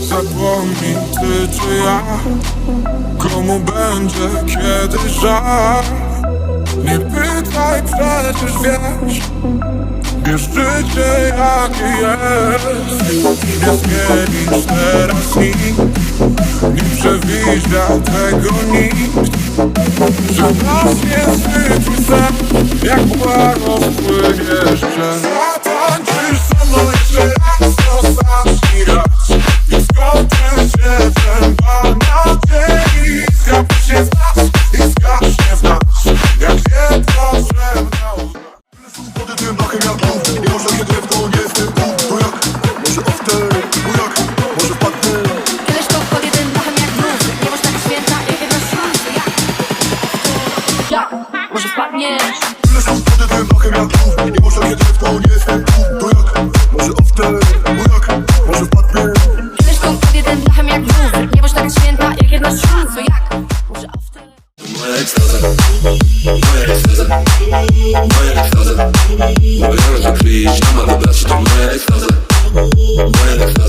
Zapomnij ty czy ja Komu będzie kiedy żal. Nie pytaj przecież wiesz Wiesz życie jakie jest. Nie zmienisz teraz nic Nie przewidział tego nikt. Że nas nie zwyci sen Jak mgła rozpłynie jeszcze. Zatańczysz ze mną jeszcze raz szlak, może wpadniesz Tyle sam wtedy wymachem jak głów Nie muszę kiedy w to nie jestem tu To jak? Może o wtedy, bo jak? Może wpadniesz Tyle skąd pod jeden dachem jak głów Nie masz tak święta jak jedna szlak To jak? Może o wtedy Moja ekstaza, moja ekstaza, moja ekstaza Mówię, że krwi, nie ma dobra, moja ekstaza, moja ekstaza